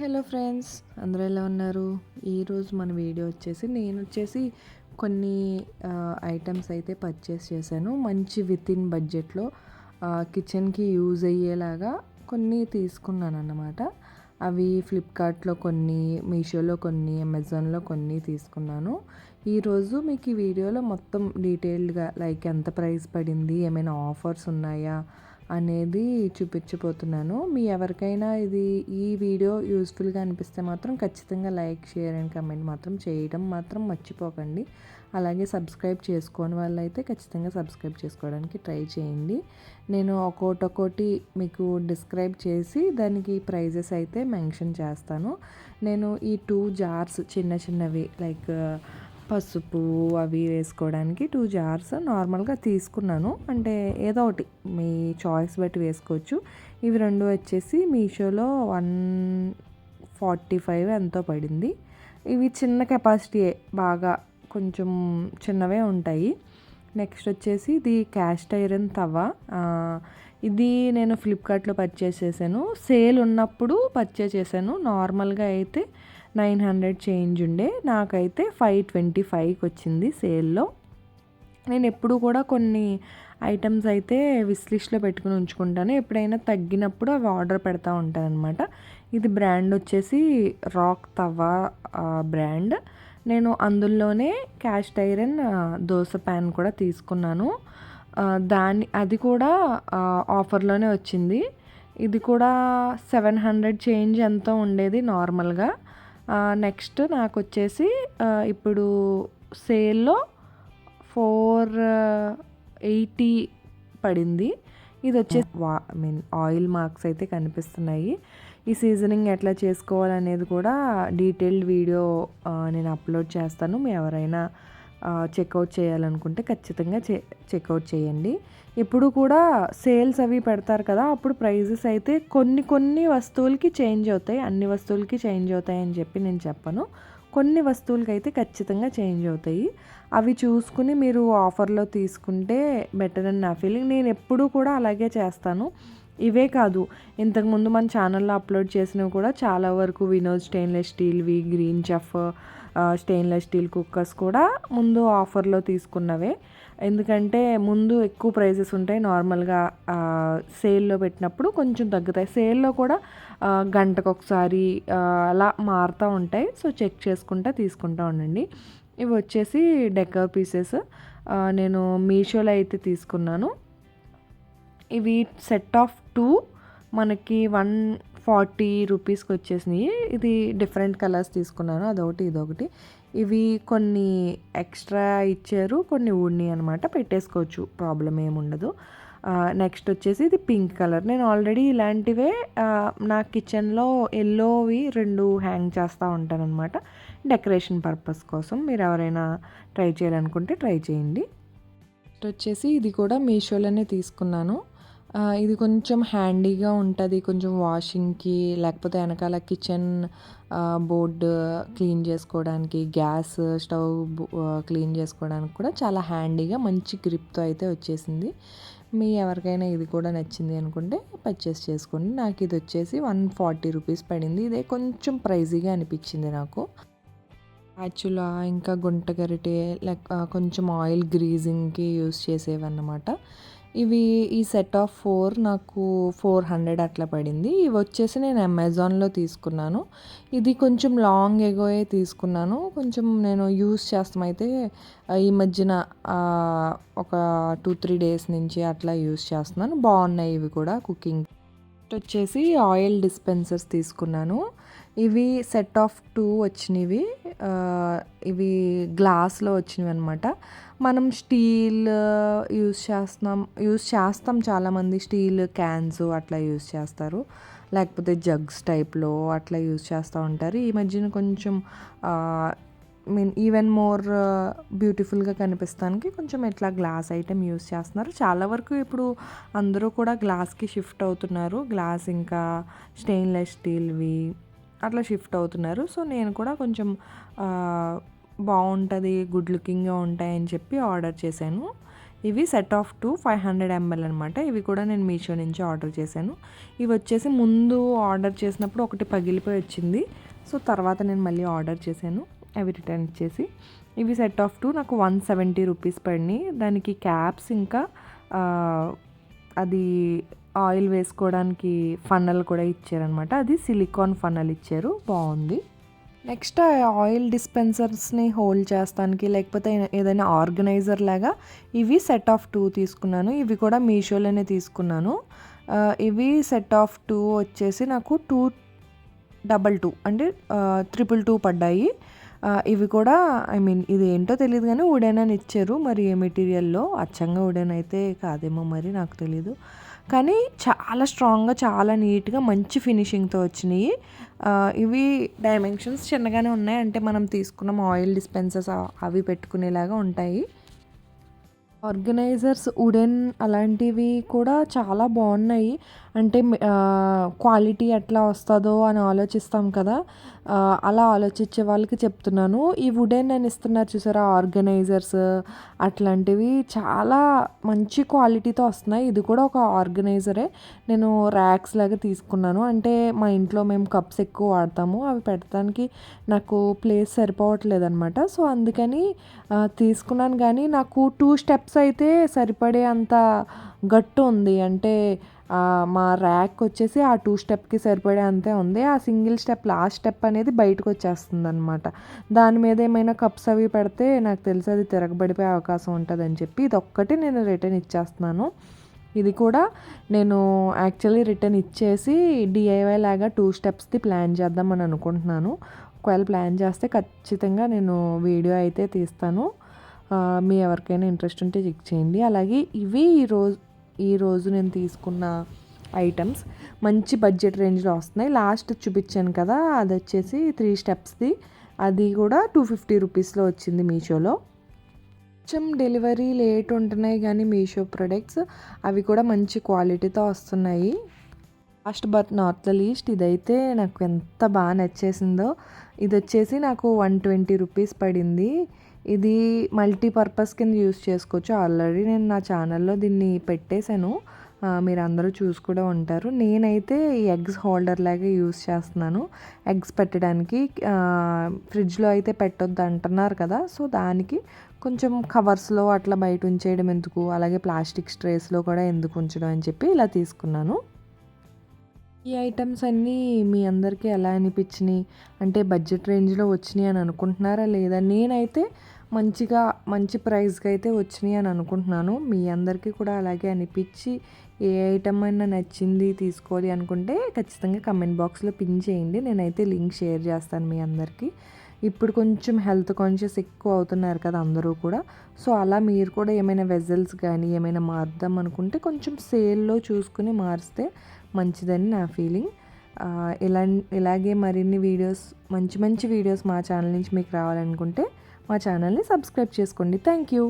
Hello friends అందరూ ఎలా ఉన్నారు? ఈరోజు మన వీడియో వచ్చేసి నేను వచ్చేసి కొన్ని ఐటమ్స్ అయితే పర్చేస్ చేశాను. మంచి విత్ ఇన్ బడ్జెట్లో కిచెన్కి యూజ్ అయ్యేలాగా కొన్ని తీసుకున్నాను అన్నమాట. అవి ఫ్లిప్కార్ట్లో కొన్ని మీషోలో కొన్ని అమెజాన్లో కొన్ని తీసుకున్నాను. ఈరోజు మీకు ఈ వీడియోలో మొత్తం డీటెయిల్డ్గా లైక్ ఎంత ప్రైస్ పడింది ఏమైనా ఆఫర్స్ ఉన్నాయా అనేది చూపించబోతున్నాను. మీ ఎవరికైనా ఇది ఈ వీడియో యూస్ఫుల్గా అనిపిస్తే మాత్రం ఖచ్చితంగా లైక్ షేర్ అండ్ కమెంట్ మాత్రం చేయడం మాత్రం మర్చిపోకండి. అలాగే సబ్స్క్రైబ్ చేసుకోని వాళ్ళైతే ఖచ్చితంగా సబ్స్క్రైబ్ చేసుకోవడానికి ట్రై చేయండి. నేను ఒక్కోటి ఒక్కోటి మీకు డిస్క్రైబ్ చేసి దానికి ప్రైజెస్ అయితే మెన్షన్ చేస్తాను. నేను ఈ టూ జార్స్ చిన్న చిన్నవి లైక్ పసుపు అవి వేసుకోవడానికి టూ జార్స్ నార్మల్గా తీసుకున్నాను. అంటే ఏదో ఒకటి మీ చాయిస్ బట్టి వేసుకోవచ్చు. ఇవి రెండు వచ్చేసి మీషోలో వన్ ఫార్టీ ఫైవ్ ఎంతో పడింది. ఇవి చిన్న కెపాసిటీయే బాగా కొంచెం చిన్నవే ఉంటాయి. నెక్స్ట్ వచ్చేసి ఇది క్యాస్ట్ ఐరన్ తవ్వ. ఇది నేను ఫ్లిప్కార్ట్లో పర్చేస్ చేశాను. సేల్ ఉన్నప్పుడు పర్చేస్ చేశాను. నార్మల్గా అయితే నైన్ హండ్రెడ్ చేంజ్ ఉండే. నాకైతే ఫైవ్ ట్వంటీ ఫైవ్కి వచ్చింది సేల్లో. నేను ఎప్పుడు కూడా కొన్ని ఐటమ్స్ అయితే విస్లిస్ట్లో పెట్టుకుని ఉంచుకుంటాను. ఎప్పుడైనా తగ్గినప్పుడు అవి ఆర్డర్ పెడతా ఉంటాను అనమాట ఇది బ్రాండ్ వచ్చేసి రాక్ తవా బ్రాండ్. నేను అందులోనే క్యాస్ట్ ఐరన్ దోశ ప్యాన్ కూడా తీసుకున్నాను. దాన్ని అది కూడా ఆఫర్లోనే వచ్చింది. ఇది కూడా సెవెన్ హండ్రెడ్ చేంజ్ ఎంతో ఉండేది నార్మల్గా. నెక్స్ట్ నాకు వచ్చేసి ఇప్పుడు సేల్లో ఫోర్ ఎయిటీ పడింది. ఇది వచ్చేసి వా ఐ మీన్ ఆయిల్ మార్క్స్ అయితే కనిపిస్తున్నాయి. ఈ సీజనింగ్ ఎట్లా చేసుకోవాలనేది కూడా డీటెయిల్డ్ వీడియో నేను అప్లోడ్ చేస్తాను. మీ ఎవరైనా చెక్అవుట్ చేయాలనుకుంటే ఖచ్చితంగా చె చెక్అవుట్ చేయండి. ఇప్పుడు కూడా సేల్స్ అవి పెడతారు కదా అప్పుడు ప్రైజెస్ అయితే కొన్ని కొన్ని వస్తువులకి చేంజ్ అవుతాయి అన్ని వస్తువులకి చేంజ్ అవుతాయి అని చెప్పి నేను చెప్పను. కొన్ని వస్తువులకి అయితే ఖచ్చితంగా చేంజ్ అవుతాయి. అవి చూసుకుని మీరు ఆఫర్లో తీసుకుంటే బెటర్ అని నా ఫీలింగ్ నేను ఎప్పుడూ కూడా అలాగే చేస్తాను. ఇవే కాదు ఇంతకుముందు మన ఛానల్లో అప్లోడ్ చేసినవి కూడా చాలా వరకు Vinod stainless స్టీల్వి green chef stainless steel cookers కూడా ముందు ఆఫర్లో తీసుకున్నవే. ఎందుకంటే ముందు ఎక్కువ ప్రైజెస్ ఉంటాయి. నార్మల్గా సేల్లో పెట్టినప్పుడు కొంచెం తగ్గుతాయి. సేల్లో కూడా గంటకు ఒకసారి అలా మారుతూ ఉంటాయి. సో చెక్ చేసుకుంటా తీసుకుంటా ఉండండి. ఇవి వచ్చేసి డెకర్ పీసెస్. నేను మీషోలో అయితే తీసుకున్నాను. ఇవి సెట్ ఆఫ్ టూ. మనకి వన్ ఫార్టీ రూపీస్కి వచ్చేసినాయి ఇది డిఫరెంట్ కలర్స్ తీసుకున్నాను. అదొకటి ఇదొకటి. ఇవి కొన్ని ఎక్స్ట్రా ఇచ్చారు కొన్ని ఊడిని అనమాట పెట్టేసుకోవచ్చు ప్రాబ్లం ఏముండదు నెక్స్ట్ వచ్చేసి ఇది పింక్ కలర్. నేను ఆల్రెడీ ఇలాంటివే నా కిచెన్లో ఎల్లోవి రెండు హ్యాంగ్ చేస్తూ ఉంటానన్నమాట. డెకరేషన్ పర్పస్ కోసం. మీరు ఎవరైనా ట్రై చేయాలనుకుంటే ట్రై చేయండి. నెక్స్ట్ వచ్చేసి ఇది కూడా మీషోలోనే తీసుకున్నాను. ఇది కొంచెం హ్యాండీగా ఉంటుంది. కొంచెం వాషింగ్కి లేకపోతే వెనకాల కిచెన్ బోర్డు క్లీన్ చేసుకోవడానికి గ్యాస్ స్టవ్ క్లీన్ చేసుకోవడానికి కూడా చాలా హ్యాండీగా మంచి గ్రిప్తో అయితే వచ్చేసింది. మీ ఎవరికైనా ఇది కూడా నచ్చింది అనుకుంటే పర్చేస్ చేసుకోండి. నాకు ఇది వచ్చేసి వన్ ఫార్టీ రూపీస్ పడింది. ఇదే కొంచెం ప్రైజీగా అనిపించింది నాకు. యాక్చువల్గా ఇంకా గుంట గరిటె లైక్ కొంచెం ఆయిల్ గ్రీజింగ్కి యూస్ చేసేవన్నమాట. ఇవి ఈ సెట్ ఆఫ్ ఫోర్ నాకు ఫోర్ హండ్రెడ్ అట్లా పడింది. ఇవి వచ్చేసి నేను అమెజాన్లో తీసుకున్నాను. ఇది కొంచెం లాంగ్ ఎగోయే తీసుకున్నాను. కొంచెం నేను యూస్ చేస్తామైతే ఈ మధ్యన ఒక టూ త్రీ డేస్ నుంచి అట్లా యూస్ చేస్తున్నాను. బాగున్నాయి ఇవి కూడా కుకింగ్ వచ్చేసి ఆయిల్ డిస్పెన్సర్స్ తీసుకున్నాను. ఇవి సెట్ ఆఫ్ టూ వచ్చినవి. ఇవి గ్లాస్లో వచ్చినవి అనమాట మనం స్టీల్ యూస్ చేస్తున్నాం యూస్ చేస్తాం చాలామంది స్టీల్ క్యాన్స్ అట్లా యూస్ చేస్తారు. లేకపోతే జగ్స్ టైప్లో అట్లా యూస్ చేస్తూ ఉంటారు. ఈ మధ్యన కొంచెం మీన్ ఈవెన్ మోర్ బ్యూటిఫుల్గా కనిపిస్తానికి కొంచెం ఇట్లా గ్లాస్ ఐటెం యూస్ చేస్తున్నారు. చాలా వరకు ఇప్పుడు అందరూ కూడా గ్లాస్కి షిఫ్ట్ అవుతున్నారు. గ్లాస్ ఇంకా స్టెయిన్లెస్ స్టీల్వి అట్లా షిఫ్ట్ అవుతున్నారు. సో నేను కూడా కొంచెం బాగుంటుంది గుడ్ లుకింగ్గా ఉంటాయని చెప్పి ఆర్డర్ చేశాను. ఇవి set of two five hundred ML అనమాట ఇవి కూడా నేను మీషో నుంచి ఆర్డర్ చేశాను. ఇవి వచ్చేసి ముందు ఆర్డర్ చేసినప్పుడు ఒకటి పగిలిపోయి వచ్చింది. సో తర్వాత నేను మళ్ళీ ఆర్డర్ చేశాను. అవి రిటర్న్ ఇచ్చేసి. ఇవి సెట్ ఆఫ్ టూ నాకు వన్ సెవెంటీ రూపీస్ పడినాయి. దానికి క్యాప్స్ ఇంకా అది ఆయిల్ వేసుకోవడానికి ఫన్నల్ కూడా ఇచ్చారనమాట అది సిలికాన్ ఫన్నల్ ఇచ్చారు. బాగుంది. నెక్స్ట్ ఆ ఆయిల్ డిస్పెన్సర్స్ని హోల్డ్ చేస్తానికి లేకపోతే ఏదైనా ఆర్గనైజర్ లాగా ఇవి సెట్ ఆఫ్ టూ తీసుకున్నాను. ఇవి కూడా మీషోలోనే తీసుకున్నాను. ఇవి సెట్ ఆఫ్ టూ వచ్చేసి నాకు టూ డబల్ టూ అంటే ట్రిపుల్ టూ పడ్డాయి. ఇవి కూడా ఐ మీన్ ఇది ఏంటో తెలియదు కానీ ఉడెన్ అని ఇచ్చారు మరి ఏ మెటీరియల్లో? అచ్చంగా ఉడెన్ అయితే కాదేమో మరి నాకు తెలీదు. కానీ చాలా స్ట్రాంగ్గా చాలా నీట్గా మంచి ఫినిషింగ్తో వచ్చినాయి. ఇవి డైమెన్షన్స్ చిన్నగానే ఉన్నాయి. అంటే మనం తీసుకున్న ఆయిల్ డిస్పెన్సర్స్ అవి పెట్టుకునేలాగా ఉంటాయి. ఆర్గనైజర్స్ ఉడెన్ అలాంటివి కూడా చాలా బాగున్నాయి. అంటే క్వాలిటీ ఎట్లా వస్తుందో అని ఆలోచిస్తాం కదా. అలా ఆలోచించే వాళ్ళకి చెప్తున్నాను. ఈ వుడెన్ అని ఇస్తున్నారు చూసారా ఆర్గనైజర్స్ అట్లాంటివి. చాలా మంచి క్వాలిటీతో వస్తున్నాయి. ఇది కూడా ఒక ఆర్గనైజరే. నేను ర్యాక్స్ లాగా తీసుకున్నాను. అంటే మా ఇంట్లో మేము కప్స్ ఎక్కువ వాడతాము. అవి పెట్టడానికి నాకు ప్లేస్ సరిపోవట్లేదు అనమాట సో అందుకని తీసుకున్నాను. కానీ నాకు టూ స్టెప్స్ అయితే సరిపడే అంత గట్టు ఉంది. అంటే మా ర్యాక్ వచ్చేసి ఆ టూ స్టెప్కి సరిపడే అంతే ఉంది. ఆ సింగిల్ స్టెప్ లాస్ట్ స్టెప్ అనేది బయటకు వచ్చేస్తుంది అనమాట దాని మీద ఏమైనా కప్స్ అవి పెడితే నాకు తెలిసి అది తిరగబడిపోయే అవకాశం ఉంటుంది అని చెప్పి ఇదొక్కటి నేను రిటర్న్ ఇచ్చేస్తున్నాను. ఇది కూడా నేను యాక్చువల్లీ రిటర్న్ ఇచ్చేసి డిఐవై లాగా టూ స్టెప్స్ది ప్లాన్ చేద్దామని అనుకుంటున్నాను. ఒకవేళ ప్లాన్ చేస్తే ఖచ్చితంగా నేను వీడియో అయితే తీస్తాను. మీ ఎవరికైనా ఇంట్రెస్ట్ ఉంటే చెక్ చేయండి. అలాగే ఇవి ఈరోజు ఈరోజు నేను తీసుకున్న ఐటమ్స్. మంచి బడ్జెట్ రేంజ్లో వస్తున్నాయి. లాస్ట్ చూపించాను కదా అది వచ్చేసి త్రీ స్టెప్స్ది అది కూడా టూ ఫిఫ్టీ రూపీస్లో వచ్చింది మీషోలో. కొంచెం డెలివరీ లేట్ ఉంటున్నాయి కానీ మీషో ప్రొడక్ట్స్ అవి కూడా మంచి క్వాలిటీతో వస్తున్నాయి. Last but not the least ఇదైతే నాకు ఎంత బాగా నచ్చేసిందో. ఇది వచ్చేసి నాకు వన్ ట్వంటీ రూపీస్ పడింది. ఇది మల్టీపర్పస్ కింద యూస్ చేసుకోవచ్చు. ఆల్రెడీ నేను నా ఛానల్లో దీన్ని పెట్టేశాను. మీరు అందరూ చూసి కూడా ఉంటారు. నేనైతే ఈ ఎగ్స్ హోల్డర్ లాగా యూస్ చేస్తున్నాను. ఎగ్స్ పెట్టడానికి ఫ్రిడ్జ్లో అయితే పెట్టొద్దు అంటున్నారు కదా. సో దానికి కొంచెం కవర్స్లో అట్లా బయట ఉంచేయడం ఎందుకు? అలాగే ప్లాస్టిక్ స్ట్రేస్లో కూడా ఎందుకు ఉంచడం అని చెప్పి ఇలా తీసుకున్నాను. ఈ ఐటమ్స్ అన్నీ మీ అందరికీ ఎలా అనిపించినాయి? అంటే బడ్జెట్ రేంజ్లో వచ్చినాయి అని అనుకుంటున్నారా లేదా? నేనైతే మంచిగా మంచి ప్రైస్కి అయితే వచ్చినాయి అని అనుకుంటున్నాను. మీ అందరికీ కూడా అలాగే అనిపించి ఏ ఐటమ్ అయినా నచ్చింది తీసుకోవాలి అనుకుంటే ఖచ్చితంగా కమెంట్ బాక్స్లో పిన్ చేయండి. నేనైతే లింక్ షేర్ చేస్తాను మీ అందరికీ. ఇప్పుడు కొంచెం హెల్త్ కాన్షియస్ ఎక్కువ అవుతున్నారు కదా అందరూ కూడా. సో అలా మీరు కూడా ఏమైనా వెజల్స్ కానీ ఏమైనా మారుద్దాం అనుకుంటే కొంచెం సేల్లో చూసుకుని మారిస్తే మంచిదని నా ఫీలింగ్ ఇలా ఇలాగే మరిన్ని వీడియోస్ మంచి మంచి వీడియోస్ మా ఛానల్ నుంచి మీకు రావాలనుకుంటే మా ఛానల్ని సబ్స్క్రైబ్ చేసుకోండి. Thank you